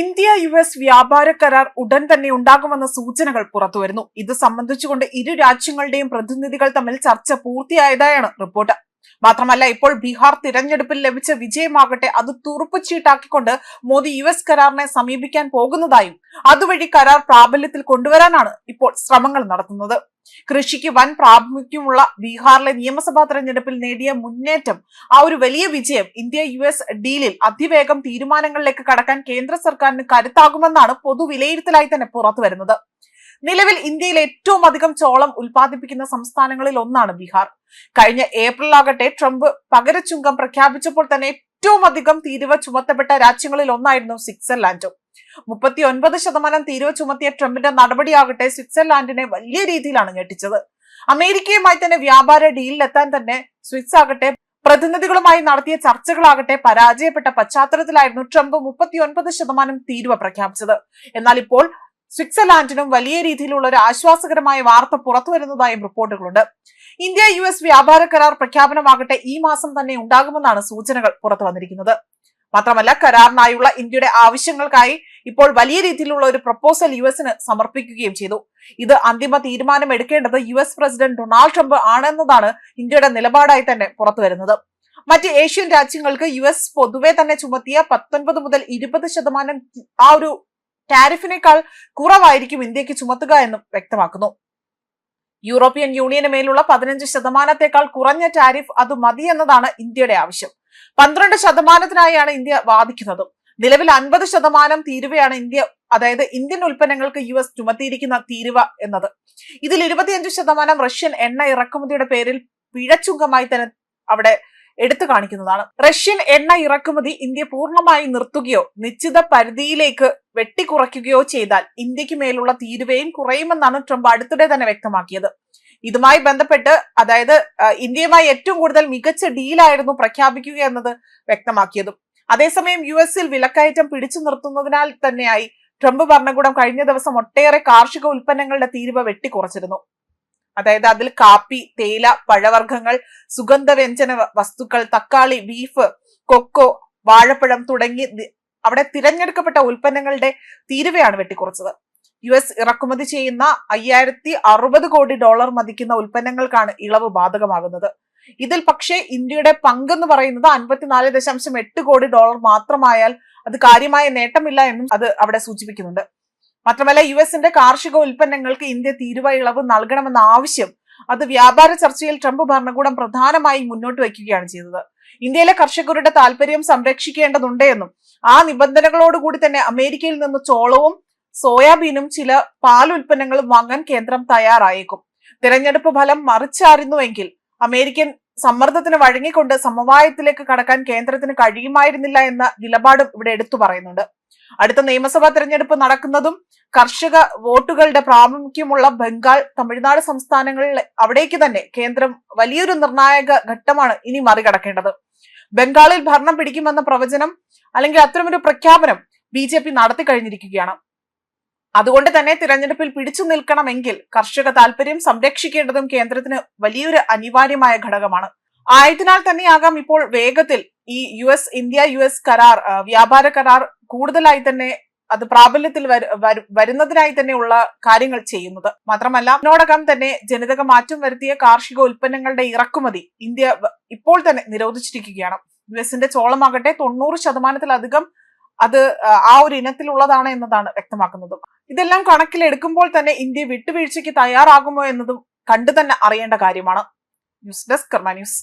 India U S വ്യാപാര കരാർ ഉടൻ തന്നെ ഉണ്ടാകുമെന്ന സൂചനകൾ പുറത്തുവരുന്നു. ഇത് സംബന്ധിച്ചുകൊണ്ട് ഇരു രാജ്യങ്ങളുടെയും പ്രതിനിധികൾ തമ്മിൽ ചർച്ച പൂർത്തിയായതായാണ് റിപ്പോർട്ട്. മാത്രമല്ല ഇപ്പോൾ ബീഹാർ തിരഞ്ഞെടുപ്പിൽ ലഭിച്ച വിജയമാകട്ടെ അത് തുറുപ്പുചീട്ടാക്കിക്കൊണ്ട് മോദി യു എസ് കരാറിനെ സമീപിക്കാൻ പോകുന്നതായും അതുവഴി കരാർ പ്രാബല്യത്തിൽ കൊണ്ടുവരാനാണ് ഇപ്പോൾ ശ്രമങ്ങൾ നടത്തുന്നത്. കൃഷിക്ക് വൻ പ്രാമുഖ്യമുള്ള ബീഹാറിലെ നിയമസഭാ തെരഞ്ഞെടുപ്പിൽ നേടിയ മുന്നേറ്റം ആ ഒരു വലിയ വിജയം ഇന്ത്യ യു എസ് ഡീലിൽ അതിവേഗം തീരുമാനങ്ങളിലേക്ക് കടക്കാൻ കേന്ദ്ര സർക്കാരിന് കരുത്താകുമെന്നാണ് പൊതുവിലയിരുത്തലായി തന്നെ പുറത്തു വരുന്നത് നിലവിൽ ഇന്ത്യയിൽ ഏറ്റവും അധികം ചോളം ഉൽപ്പാദിപ്പിക്കുന്ന സംസ്ഥാനങ്ങളിൽ ഒന്നാണ് ബീഹാർ. കഴിഞ്ഞ ഏപ്രിൽ ഏപ്രിലാകട്ടെ ട്രംപ് പകരച്ചുങ്കം പ്രഖ്യാപിച്ചപ്പോൾ തന്നെ ഏറ്റവും അധികം തീരുവ ചുമത്തപ്പെട്ട രാജ്യങ്ങളിൽ ഒന്നായിരുന്നു സ്വിറ്റ്സർലാൻഡും. മുപ്പത്തി ഒൻപത് ശതമാനം തീരുവ ചുമത്തിയ ട്രംപിന്റെ നടപടിയാകട്ടെ സ്വിറ്റ്സർലാൻഡിനെ വലിയ രീതിയിലാണ് ഞെട്ടിച്ചത്. അമേരിക്കയുമായി തന്നെ വ്യാപാര ഡീലിലെത്താൻ തന്നെ സ്വിറ്റ്സ് ആകട്ടെ പ്രതിനിധികളുമായി നടത്തിയ ചർച്ചകളാകട്ടെ പരാജയപ്പെട്ട പശ്ചാത്തലത്തിലായിരുന്നു ട്രംപ് മുപ്പത്തി ഒൻപത് ശതമാനം തീരുവ പ്രഖ്യാപിച്ചത്. എന്നാൽ ഇപ്പോൾ സ്വിറ്റ്സർലാൻഡിനും വലിയ രീതിയിലുള്ള ഒരു ആശ്വാസകരമായ വാർത്ത പുറത്തു വരുന്നതായും റിപ്പോർട്ടുകളുണ്ട്. ഇന്ത്യ യു എസ് വ്യാപാര കരാർ പ്രഖ്യാപനമാകട്ടെ ഈ മാസം തന്നെ ഉണ്ടാകുമെന്നാണ് സൂചനകൾ പുറത്തു വന്നിരിക്കുന്നത്. മാത്രമല്ല കരാറിനായുള്ള ഇന്ത്യയുടെ ആവശ്യങ്ങൾക്കായി ഇപ്പോൾ വലിയ രീതിയിലുള്ള ഒരു പ്രപ്പോസൽ യു എസിന് സമർപ്പിക്കുകയും ചെയ്തു. ഇത് അന്തിമ തീരുമാനം എടുക്കേണ്ടത് U S president Donald Trump ആണെന്നതാണ് ഇന്ത്യയുടെ നിലപാടായി തന്നെ പുറത്തു വരുന്നത്. മറ്റ് ഏഷ്യൻ രാജ്യങ്ങൾക്ക് യു എസ് പൊതുവെ തന്നെ ചുമത്തിയ പത്തൊൻപത് മുതൽ ഇരുപത് ശതമാനം ആ ഒരു ടാരിഫിനേക്കാൾ കുറവായിരിക്കും ഇന്ത്യയ്ക്ക് ചുമത്തുക എന്നും വ്യക്തമാക്കുന്നു. യൂറോപ്യൻ യൂണിയന് മേലുള്ള പതിനഞ്ച് ശതമാനത്തേക്കാൾ കുറഞ്ഞ ടാരിഫ് അത് മതി എന്നതാണ് ഇന്ത്യയുടെ ആവശ്യം. പന്ത്രണ്ട് ശതമാനത്തിനായാണ് ഇന്ത്യ വാദിക്കുന്നത്. നിലവിൽ അൻപത് ശതമാനം തീരുവയാണ് ഇന്ത്യ അതായത് ഇന്ത്യൻ ഉൽപ്പന്നങ്ങൾക്ക് യു എസ് ചുമത്തിയിരിക്കുന്ന തീരുവ എന്നത്. ഇതിൽ ഇരുപത്തിയഞ്ച് ശതമാനം റഷ്യൻ എണ്ണ ഇറക്കുമതിയുടെ പേരിൽ പിഴച്ചുങ്കമായി തന്നെ അവിടെ എടുത്തു കാണിക്കുന്നതാണ്. റഷ്യൻ എണ്ണ ഇറക്കുമതി ഇന്ത്യ പൂർണമായി നിർത്തുകയോ നിശ്ചിത പരിധിയിലേക്ക് വെട്ടിക്കുറയ്ക്കുകയോ ചെയ്താൽ ഇന്ത്യയ്ക്ക് മേലുള്ള തീരുവയും കുറയുമെന്നാണ് ട്രംപ് അടുത്തിടെ തന്നെ വ്യക്തമാക്കിയത്. ഇതുമായി ബന്ധപ്പെട്ട് അതായത് ഇന്ത്യയുമായി ഏറ്റവും കൂടുതൽ മികച്ച ഡീലായിരുന്നു പ്രഖ്യാപിക്കുക എന്നത് വ്യക്തമാക്കിയതും. അതേസമയം യു എസിൽ വിലക്കയറ്റം പിടിച്ചു നിർത്തുന്നതിനാൽ തന്നെയായി ട്രംപ് ഭരണകൂടം കഴിഞ്ഞ ദിവസം ഒട്ടേറെ കാർഷിക ഉൽപ്പന്നങ്ങളുടെ തീരുവ വെട്ടിക്കുറച്ചിരുന്നു. അതായത് അതിൽ കാപ്പി തേയില പഴവർഗങ്ങൾ സുഗന്ധവ്യഞ്ജന വസ്തുക്കൾ തക്കാളി ബീഫ് കൊക്കോ വാഴപ്പഴം തുടങ്ങി അവിടെ തിരഞ്ഞെടുക്കപ്പെട്ട ഉൽപ്പന്നങ്ങളുടെ തീരുവയാണ് വെട്ടിക്കുറച്ചത്. യു എസ് ഇറക്കുമതി ചെയ്യുന്ന അയ്യായിരത്തി അറുപത് കോടി ഡോളർ മതിക്കുന്ന ഉൽപ്പന്നങ്ങൾക്കാണ് ഇളവ് ബാധകമാകുന്നത്. ഇതിൽ പക്ഷേ ഇന്ത്യയുടെ പങ്ക് എന്ന് പറയുന്നത് അൻപത്തിനാല് ദശാംശം എട്ട് കോടി ഡോളർ മാത്രമായാൽ അത് കാര്യമായ നേട്ടമില്ല എന്നും അത് അവിടെ സൂചിപ്പിക്കുന്നുണ്ട്. മാത്രമല്ല യു എസിന്റെ കാർഷിക ഉൽപ്പന്നങ്ങൾക്ക് ഇന്ത്യ തീരുവ ഇളവ് നൽകണമെന്ന ആവശ്യം അത് വ്യാപാര ചർച്ചയിൽ ട്രംപ് ഭരണകൂടം പ്രധാനമായി മുന്നോട്ട് വയ്ക്കുകയാണ് ചെയ്തത്. ഇന്ത്യയിലെ കർഷകരുടെ താല്പര്യം സംരക്ഷിക്കേണ്ടതുണ്ട് എന്നും ആ നിബന്ധനകളോടുകൂടി തന്നെ അമേരിക്കയിൽ നിന്ന് ചോളവും സോയാബീനും ചില പാൽ ഉൽപ്പന്നങ്ങളും വാങ്ങാൻ കേന്ദ്രം തയ്യാറായേക്കും. തിരഞ്ഞെടുപ്പ് ഫലം മറിച്ചായിരുന്നുവെങ്കിൽ അമേരിക്കൻ സമ്മർദ്ദത്തിന് വഴങ്ങിക്കൊണ്ട് സമവായത്തിലേക്ക് കടക്കാൻ കേന്ദ്രത്തിന് കഴിയുമായിരുന്നില്ല എന്ന നിലപാടും ഇവിടെ എടുത്തു പറയുന്നുണ്ട്. അടുത്ത നിയമസഭാ തെരഞ്ഞെടുപ്പ് നടക്കുന്നതും കർഷക വോട്ടുകളുടെ പ്രാമുഖ്യമുള്ള ബംഗാൾ തമിഴ്നാട് സംസ്ഥാനങ്ങളിൽ അവിടേക്ക് തന്നെ കേന്ദ്രം വലിയൊരു നിർണായക ഘട്ടമാണ് ഇനി മറികടക്കേണ്ടത്. ബംഗാളിൽ ഭരണം പിടിക്കുമെന്ന പ്രവചനം അല്ലെങ്കിൽ അത്തരമൊരു പ്രഖ്യാപനം ബി ജെ പി നടത്തി കഴിഞ്ഞിരിക്കുകയാണ്. അതുകൊണ്ട് തന്നെ തിരഞ്ഞെടുപ്പിൽ പിടിച്ചു നിൽക്കണമെങ്കിൽ കർഷക താല്പര്യം സംരക്ഷിക്കേണ്ടതും കേന്ദ്രത്തിന് വലിയൊരു അനിവാര്യമായ ഘടകമാണ്. ആയതിനാൽ തന്നെയാകാം ഇപ്പോൾ വേഗത്തിൽ ഈ U S India U S കരാർ വ്യാപാര കരാർ കൂടുതലായി തന്നെ അത് പ്രാബല്യത്തിൽ വരുന്നതിനായി തന്നെയുള്ള കാര്യങ്ങൾ ചെയ്യുന്നത്. മാത്രമല്ല ഇതിനോടകം തന്നെ ജനിതക മാറ്റം വരുത്തിയ കാർഷിക ഉൽപ്പന്നങ്ങളുടെ ഇറക്കുമതി ഇന്ത്യ ഇപ്പോൾ തന്നെ നിരോധിച്ചിരിക്കുകയാണ്. യു എസിന്റെ ചോളമാകട്ടെ തൊണ്ണൂറ് ശതമാനത്തിലധികം അത് ആ ഒരു ഇനത്തിലുള്ളതാണ് എന്നതാണ് വ്യക്തമാക്കുന്നതും. ഇതെല്ലാം കണക്കിലെടുക്കുമ്പോൾ തന്നെ ഇന്ത്യ വിട്ടുവീഴ്ചയ്ക്ക് തയ്യാറാകുമോ എന്നതും കണ്ടു തന്നെ അറിയേണ്ട കാര്യമാണ്. News desk Karma news.